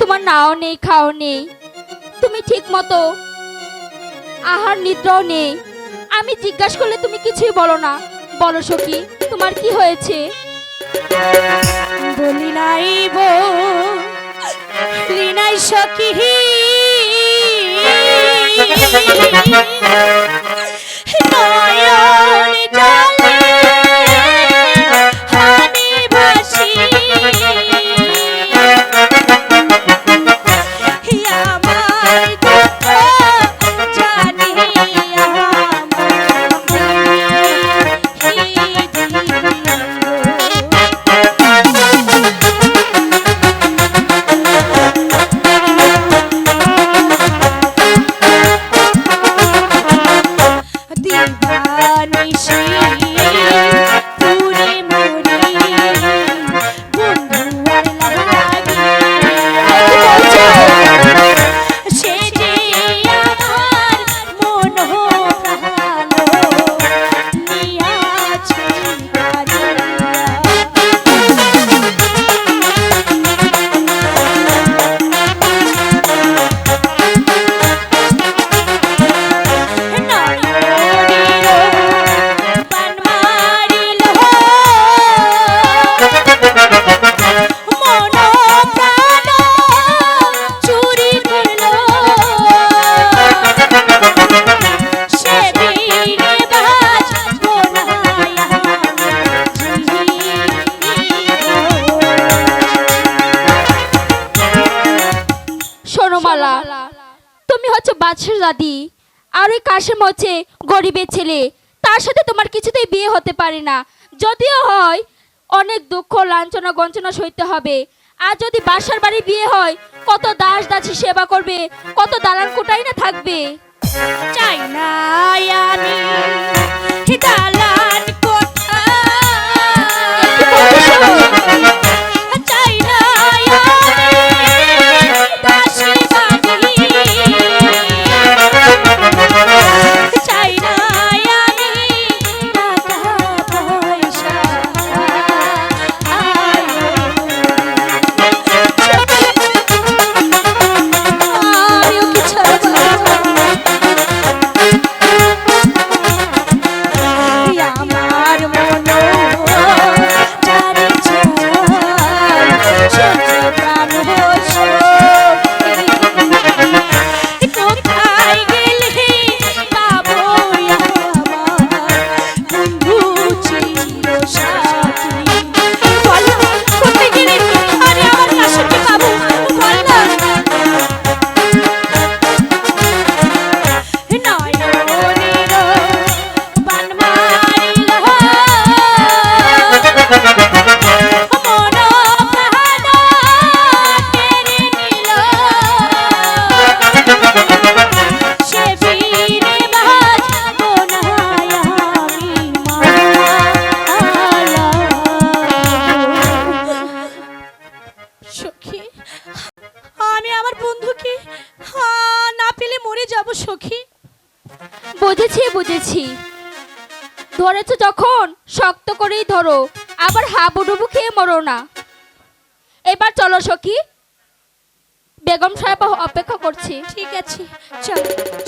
তোমার নাও নেই, খাও নেই। তুমি ঠিক মতো আহার নিদ্রাও নেই। আমি জিজ্ঞাসা করলে তুমি কিছুই বলো না। বলো সখী, তোমার কি হয়েছে? বলি নাই বলি সখী। আর ওই কাশেম হচ্ছে গরিবের ছেলে। তার সাথে তোমার কিছুতেই বিয়ে হতে পারে না। যদিও হয়, অনেক দুঃখ, লাঞ্ছনা গঞ্চনা সইতে হবে। আর যদি বাসার বাড়ি বিয়ে হয়, কত দাস দাসী সেবা করবে, কত দালান কোটাই না থাকবে। চাই না দালান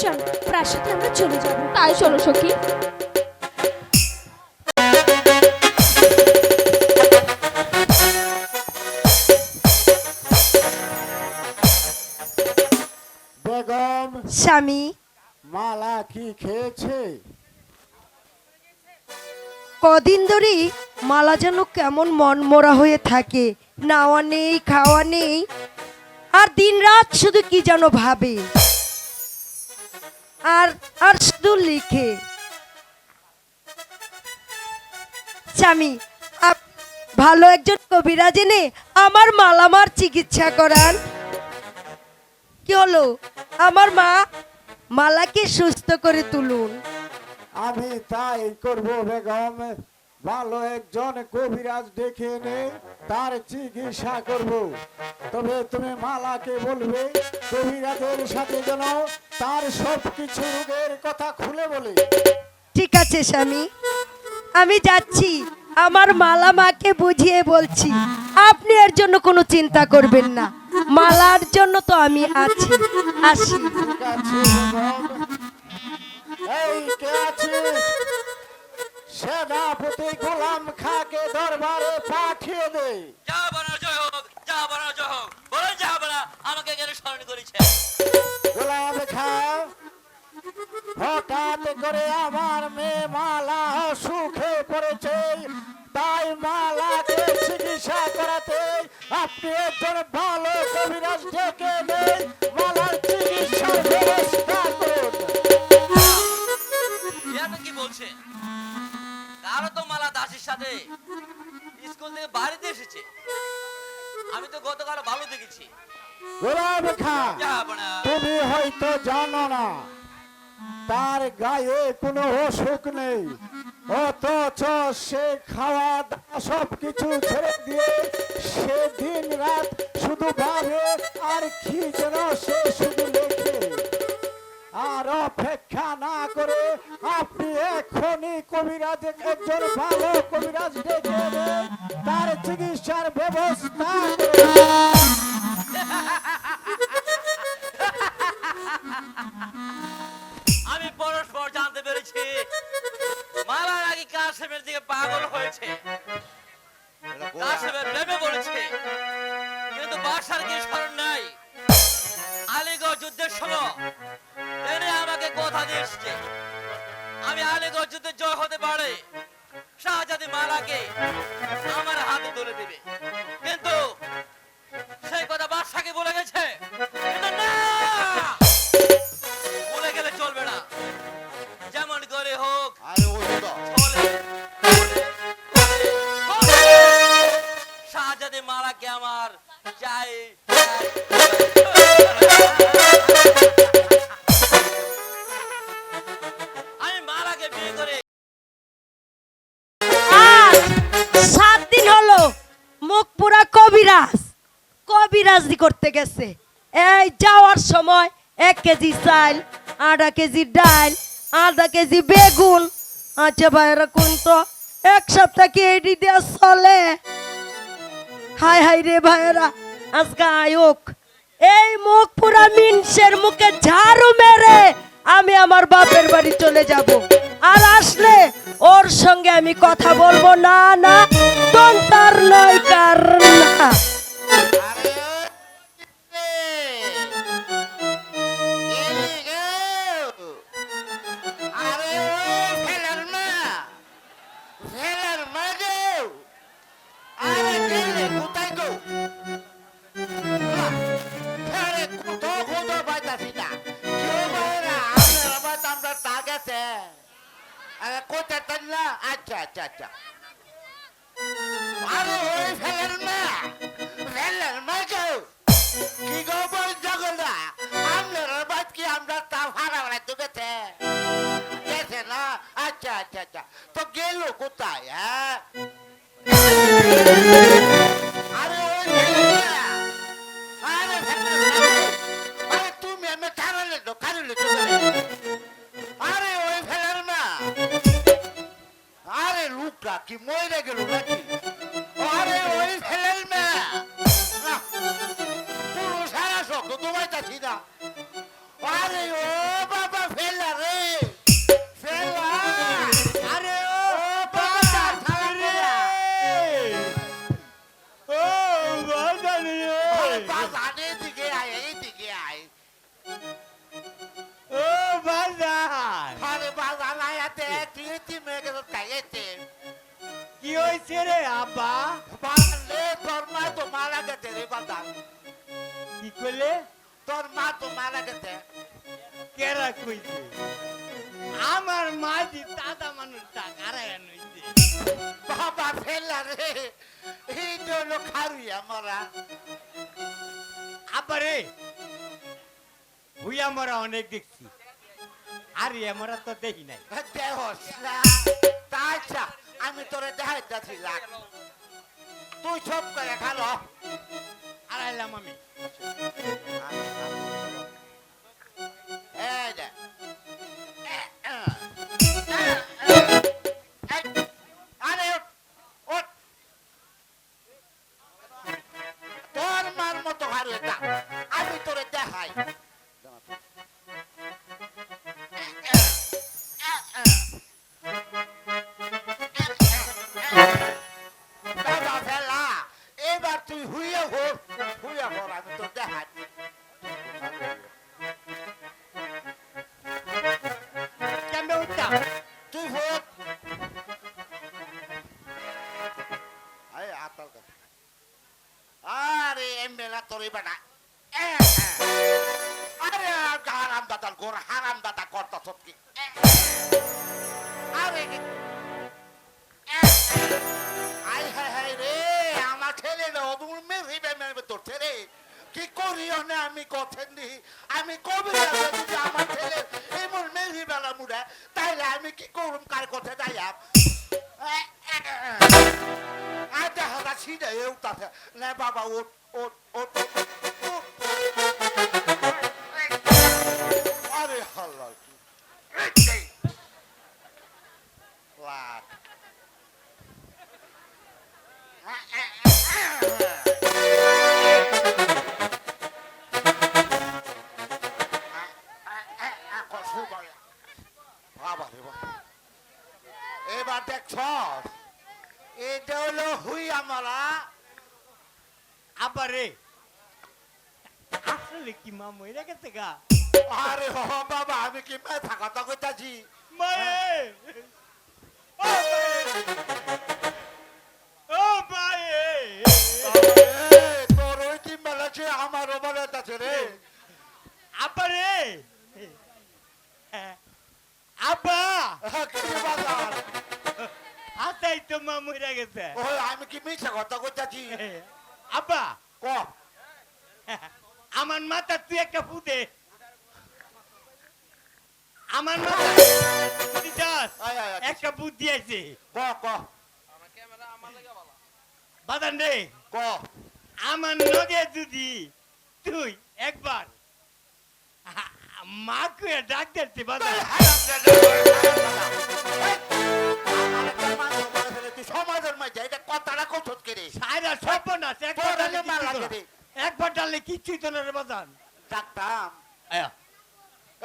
চল প্রাসাদে আমরা চলে যাব। তাই চলো সখী। বেগম স্বামী। মালা কি খেয়েছে? কদিন ধরেই মালা যেন কেমন মনমরা হয়ে থাকে। নাওয়া নেই খাওয়া নেই। আর দিন রাত শুধু কি যেন ভাবে। আর আর শুধু লিখে। স্বামী ভালো একজন কবিরাজ এনে আমার মালামার চিকিৎসা করান। কি হলো? আমার মা মালাকে সুস্থ করে তুলুন। আমি তাই করব বেগম, ভালো একজন কবিরাজ ডেকে এনে তার চিকিৎসা করব। তবে তুমি মালাকে বলবে কবিরাজের সাথে যেন তার সব কিছু রোগের কথা খুলে বলে। ঠিক আছে স্বামী আমি যাচ্ছি। আমার মালা মাকে বুঝিয়ে বলছি আপনি এর জন্য কোনো চিন্তা করবেন না। মালার জন্য তো আমি আছি। আসি। আছে এই কে আছিস? সেনাপতি গোলাম খাকে দরবারে পাঠিয়ে দে যা বানা জয় হোক যা বানা জয় হোক। বলেন যা বানা আমাকে এখানে স্মরণ করেছে। গোলাম খা হঠাৎ করে আমার মেয়ে মালা সুখে পড়েছে। তাই মালাকে চিকিৎসা করাতে আপনি একজন ভালো কবিরাজ ডেকে নেই মালার চিকিৎসার ব্যবস্থা করুন। কি বলছেন কারও দাসের সাথে স্কুল থেকে বাড়িতে এসেছে। আমি তো গতকাল ভালো দেখেছি। খা তুমি হয়তো জানো না তার গায়ে কোনো অসুখ নেই। অথচ সে খাওয়া দাওয়া সব কিছু ছেড়ে দিয়ে সে দিন রাত শুধু ভাবে আর কি যেন সে শুধু আর অপেক্ষা না করে আপনি এখনই কবিরাজ একজন ভালো কবিরাজ ডেকে তার চিকিৎসার ব্যবস্থা আমি পরস্পর জানতে পেরেছি মালা নাকি কাশেমের দিকে পাগল হয়েছে। কাশেমের প্রেমে পড়েছে। কিন্তু বাসার কি স্মরণ নাই? আলিগড় যুদ্ধের সময় আমাকে কথা দিয়েছে আমি আলিগড় যুদ্ধে জয় হতে পারে শাহজাদি মালাকে আমার হাতে তুলে দেবে। কিন্তু সেই কথা বাদশাকে বলে গেছে বলে গেলে চলবে না। যেমন করে হোক। শাহজাদি মালাকে আমার চাই। পুরা কবিরাজ কবিরাজি করতে গেছে। এই যাওয়ার সময় এক কেজি চাল, আধা কেজি ডাল, আধা কেজি বেগুন আচ্ছা ভাইরা কোন তো এক সপ্তাহ কি দেওয়া চলে? হাই হাই রে ভাইরা আজকে এই মুখ পুরা মিনসের মুখে ঝাড়ু মেরে আমি আমার বাপের বাড়ি চলে যাব। আর আসলে ওর সঙ্গে আমি কথা বলব না না। নয় কার না আরে ও ফেলার মা ফেলার মা গো আরে গেলে কোথায় গো আরে কত কত বাইতাছি না কেউ বাইরা আমরা আবার আমরা তা গেছে আরে কোথায় তাই না আচ্ছা আচ্ছা আচ্ছা আরে ওই ফেলার মা ফেলার মা গো কি গো বল জগনা আমরা বাদ কি আমরা তা ভাড়া ভাড়া তো গেছে গেছে না আচ্ছা আচ্ছা আচ্ছা তো গেল কোথায় হ্যাঁ আরে ওই ফেলার মা। আরে ফেলার মা। আরে তুমি আমি কারলে তো কারলে তো আরে ওই ফেলার মা আরে লোকটা কি মরে গেল নাকি আরে ওই কি হয়েছে রে আব্বা? বাজানে তোর মা তো মারা গেছে রে বাজান কি করলে তোর মা তো মারা গেছে কেরা কইছে? আমার মাঝি দাদা মানুষ টাকার হইছে বাবা ফেলা রে এই জন্য খারুইয়া মরা। আবারে হুইয়া মরা অনেক দেখছি। আর আমরা তো দেখি নাই। দেহস না তা আচ্ছা আমি তোরে দেখাইতেছি লাগ তুই সব করে খালো। আর আইলাম আমি। তোর মার মতো হারু এটা। ধর তোর কি করিও না আমি কথেন দি আমি কবি যদি আমার ছেলে এমন মেরি বেলা মুড়ে। তাইলে আমি কি করুম? কার কথা যাইয়াম? ছিঁড়ে এউতাছে না বাবা ওট ওট ওট ওট। আরে হাল্লা এবার দেখছ এটা হলো হুই আমারা। আবার আসলে কি মা মরে গেছে গা? আরে হ বাবা আমি কি কইতাছি? মায়ে ও মায়ে! ও মায়ে! এ, তোর ওই কি মেলাছে আমার ওমারে আছে রে। আব্বা রে! আব্বা! কি বাজার আতাই তো মা মরে গেছে ওই আমি কি মিছা কথা কইতাছি আব্বা ক আমার মাথা তুই একটা ফুদে আমার মাথা। একটা বুদ্ধি দিয়েছে ক ক বাদান রে ক আমার নগে যদি তুই একবার মাকে ডাক দিতে বাদান তুই সমাজের মাঝে এটা কথাটা কৌশল করে সাইরা সর্বনাশ একবার তোর ডালে মার কিচ্ছুই তো লাগে না। রে। একবার ডালে কিচ্ছুই তো না রে বাদান ডাকতাম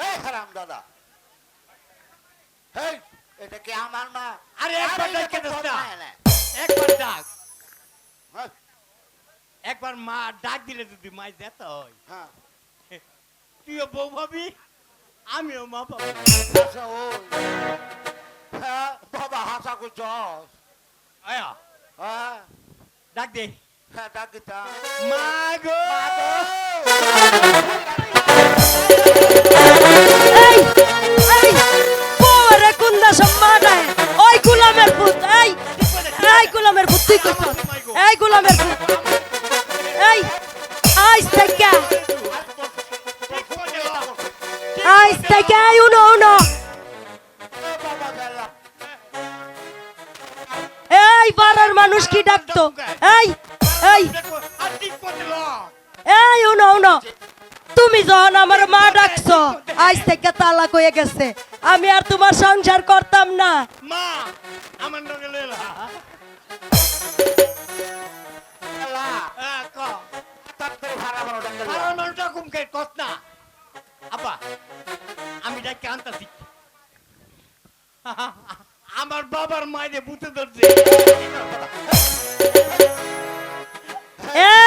এই হারাম দাদা। হেই এটা কি আমার মা আরে একবার ডাকে। একবার ডাক। একবার মা ডাক দিলে যদি মাই যেতে হয়। হ্যাঁ। তুইও বউ ভাবি আমিও মা পাবো। আচ্ছা হ্যাঁ বাবা হাসা করছস আয়া হ্যাঁ ডাক দে হ্যাঁ ডাক দিতাম মা গো এই এই হয়ে গেছে। আমি আর তোমার সংসার করতাম না। মা আমার ক? ভাড়া কুমকে কত না? আপা আমি ডাকে আনতাছি। আমার বাবার মায়ের বুতে ধরছে।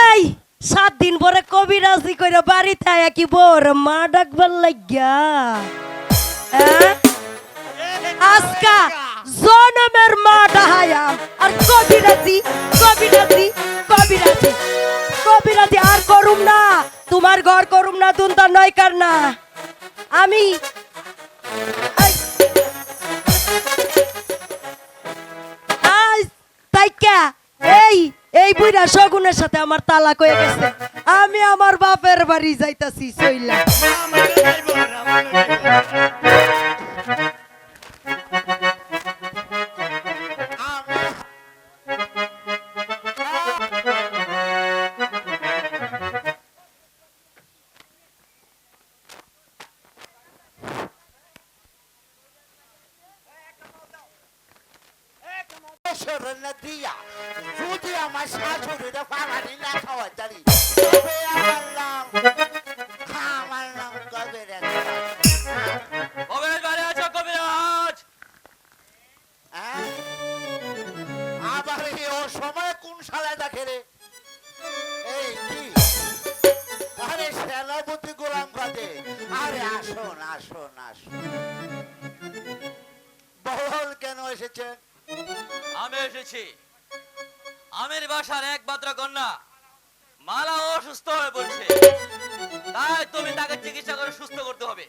এই সাত দিন পরে কবিরাজি করে বাড়িতে আয়া কি বোর মা ডাকবার লাগিয়া? আজকা জনমের মা ডাহায়াম আর কবিরাজি কবিরাজি কবিরাজি। কবিরাজি আর করুম না। তোমার ঘর করুম না দুনতা নয় কার না। আমি তাইকা এই এই বুইরা শগুনের সাথে আমার তালা কয়ে গেছে। আমি আমার বাপের বাড়ি যাইতাছি সইলা। সেনাপতি গোলাম কাজে আরে আসুন আসুন আসুন। বহল কেন এসেছে? আমি এসেছি। আমির বাসার একমাত্র কন্যা। মালা অসুস্থ হয়ে পড়ছে। তাই তুমি তাকে চিকিৎসা করে সুস্থ করতে হবে।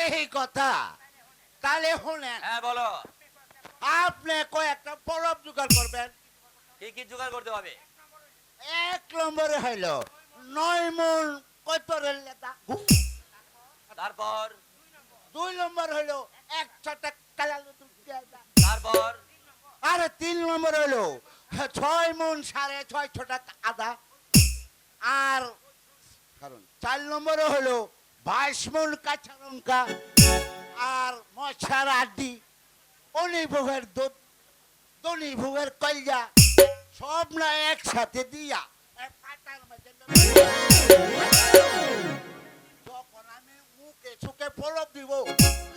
এই কথা। তাহলে শুনেন হ্যাঁ বলো। আপনি কয়েকটা পরব জোগাড় করবেন। কি কি জোগাড় করতে হবে? এক নম্বরে হইল নয় মন কৈতরের লেতা তারপর? দুই নম্বর হইল এক ছটা কালালু তারপর? আরে তিন নম্বর হইল ছয় মন সাড়ে ছয় ছটা আদা। আর কারণ? চার নম্বরে হলো কাঁচা লঙ্কা আর মশার আড্ডি অনি ভোগের দুধ ভোগের কলজা সব না একসাথে দিয়া। যখন আমি মুখে সুখে পলব দিব।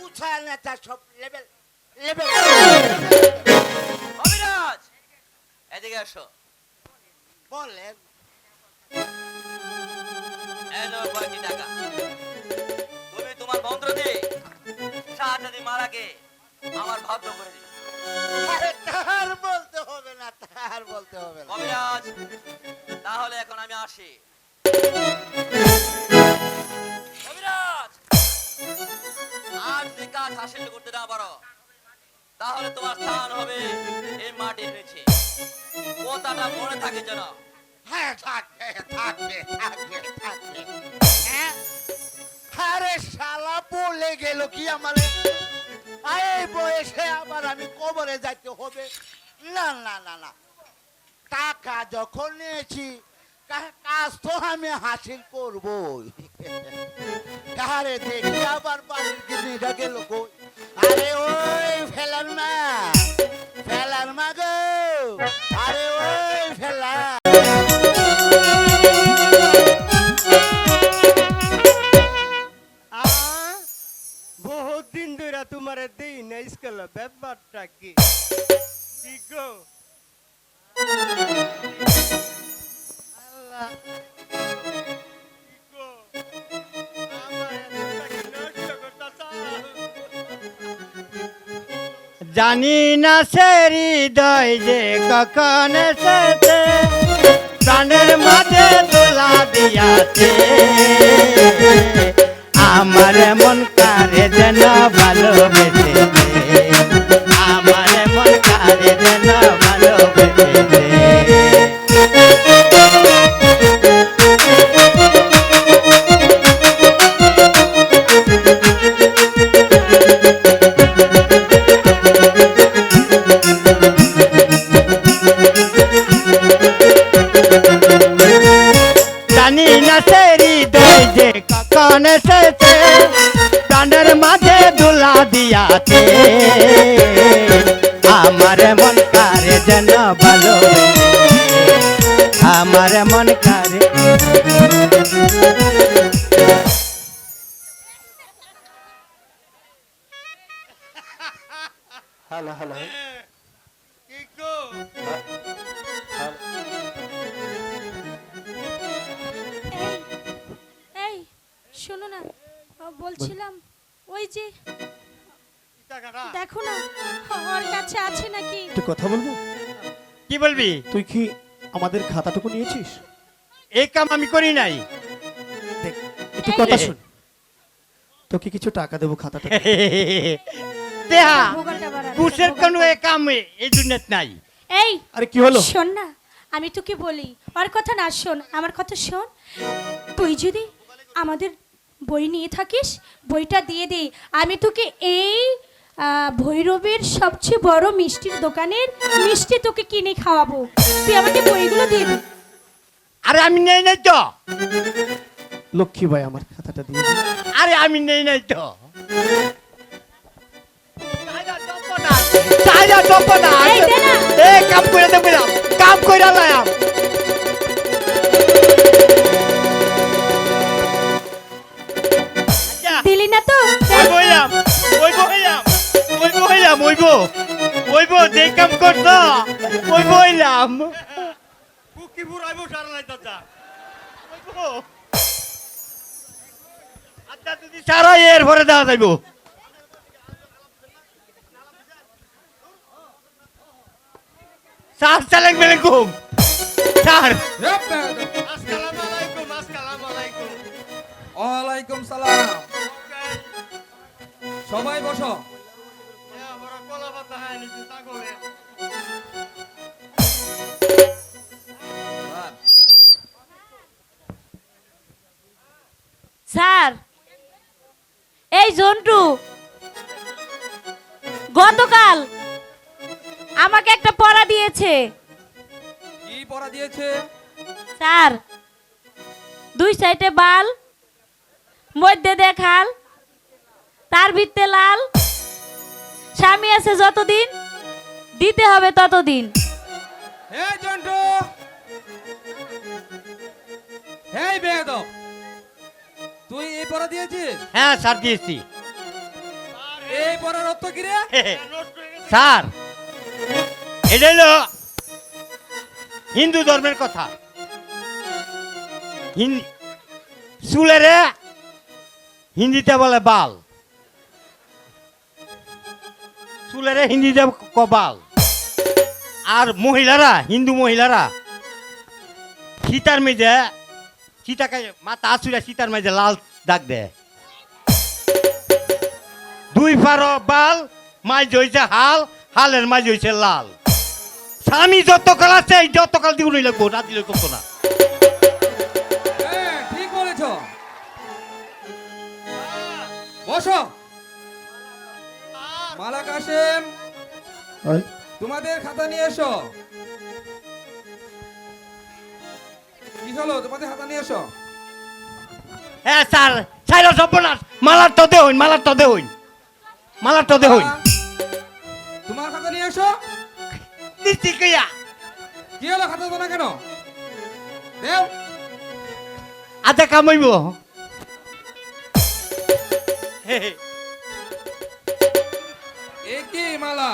উছাল নেতা সব লেভেল লেভেল অবিরাজ এদিকে আসো। বলেন। টাকা। শাহজাদি মারাকে আমার ভাগ্য করে দিবে। আরে তার বলতে হবে না তার বলতে হবে না। কবিরাজ তাহলে এখন আমি আসি। কবিরাজ আজ যদি কাজ হাসিল করতে না পারো। তাহলে তোমার স্থান হবে এই মাটির নিচে। কথাটা মনে থাকে যেন। হ্যাঁ থাকবে থাকবে থাকবে থাকবে। হ্যাঁ? আরে শালা, বলে গেল কি আমারে? এই বয়সে আবার আমি কবরে যাইতে হবে। না না না না। টাকা যখন নিয়েছি কাজ তো আমি হাসিল করবই। আরে দেখি আবার বাড়ির গিনিটা গেল কই? আরে ওই ফেলার মা ফেলার মা গো। তোমার দেই না স্কুল ব্যাপারটা কি? জানি না সে হৃদয় যে কখন এসেছে, প্রাণের মাঝে তোলা দিয়াছে। আমার মন কারে যেন ভালোবেসে আমার মন কারে যেন মন কারে। Hello hello. এই এই শোনো না বলছিলাম ওই যে দেখো না ওর কাছে আছে নাকি? একটু কথা বলব? কি বলবি? তুই কি আমাদের খাতাটুকু নিয়েছিস? এই কাম আমি করি নাই। একটু কথা শুন। তোকে কিছু টাকা দেবো খাতাটা। দেহা কুশের কোনো এ কাম এই দুনিয়াত নাই। এই আরে কি হলো? শোন না আমি তোকে বলি আর কথা না শোন আমার কথা শোন। তুই যদি আমাদের বই নিয়ে থাকিস বইটা দিয়ে দে আমি তোকে এই ভৈরবের সবচেয়ে বড় মিষ্টির দোকানের মিষ্টি তোকে কিনে খাওয়াবো। তুই আমাকে বইগুলো দিয়ে আরে আমি নেই নাই তো। লক্ষ্মী ভাই আমার খাতাটা দিয়ে আরে আমি নেই নাই তো। এই, দে না। এ কাম করে দেবে কাম করে বইলাম ওই বো যে কাম করছ। ওই বইলাম কুকি বুড়াইবো সারা নাই দাদা ওই আচ্ছা যদি সারা এর পরে দেওয়া যাইবো। স্যার সালাম আলাইকুম। স্যার। আসসালামু আলাইকুম আসসালামু আলাইকুম। ওয়ালাইকুম সালাম। সবাই বসো। কলা পাতা নিছি স্যার এই জন্টু গতকাল আমাকে একটা পড়া দিয়েছে। কি পড়া দিয়েছে? স্যার দুই সাইডে বাল মধ্যে দেখাল তার ভিত্তে লাল স্বামী আছে যতদিন দিতে হবে ততদিন। হে জন্টু। হে বেয়াদব। তুই এই পড়া দিয়েছিস? হ্যাঁ স্যার দিয়েছি। এই পড়ার অর্থ কি রে? স্যার এটা হলো হিন্দু ধর্মের কথা। চুলেরে হিন্দিতে বলে বাল। চুলেরে হিন্দিতে কবাল আর মহিলারা, হিন্দু মহিলারা, সীতার মেঝে, সীতাকে মাথা আসুরা সীতার মেঝে লাল দাগ দেয়। দুই পারো বাল, মাঝ হইছে হাল, হালের মাঝ হইছে লাল। স্বামী যত কাল আছে, এই যত কাল দিব লাগবো না দিলে করতো না। বসো। মালা কাশেম। তোমাদের খাতা নিয়ে এসো। কি হলো? তোমাদের খাতা নিয়ে এসো। হ্যাঁ স্যার সাইরা সর্বনাশ। মালার তো দে হইন মালার তো দে হইন মালার তো দে হইন তোমার খাতা নিয়ে এসো। দিচ্ছি কইয়া। কি হলো খাতা তো না কেন? দেও। আধা কামাইব। হে হে। কি মালা?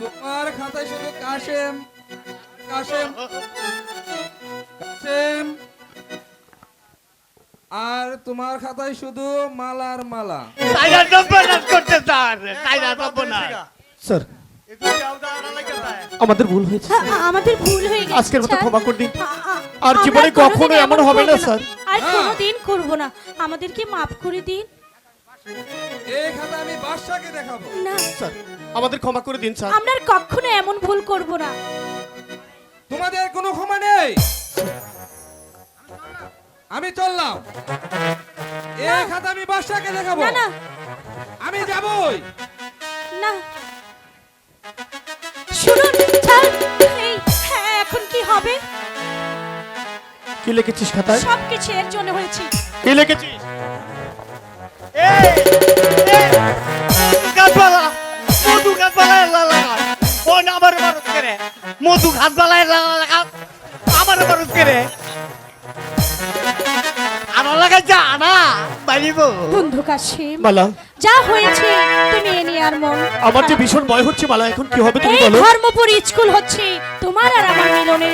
তোমার খাতায় শুধু কাশেম কাশেম কাশেম। আর তোমার খাতায় শুধু মালার মালা। সাইরা সর্বনাশ করতে স্যার। সাইরা সর্বনাশ স্যার আমাদের ভুল হয়েছে আমাদের ভুল হয়ে গেছে আজকের মতো ক্ষমা করে দিন। আর জীবনে কখনো এমন হবে না, স্যার। আর হ্যাঁ। কোনোদিন করব না। আমাদেরকে মাফ করে দিন। এই খাতা আমি বাদশাকে দেখাবো। না। স্যার আমাদের ক্ষমা করে দিন স্যার। আমরা আর কখনো এমন ভুল করব না। তোমাদের কোনো ক্ষমা নেই। আমি চললাম। এই খাতা আমি বাদশাকে দেখাবো। না না। আমি যাবই। না। শুনুন স্যার এই হ্যাঁ এখন কি হবে? কি লিখেছিস খাতায়? সব কিছু এর জন্য হয়েছে। কি লিখেছিস? মধু আমার আনা যা না বাড়িব বন্ধু কাশিম মালা। যা হয়েছে তুমি এ নিয়ে আর মন আমার যে ভীষণ ভয় হচ্ছে মালা এখন কি হবে তুমি বলো? ধর্মপুর স্কুল হচ্ছে তোমার আর আমার মিলনের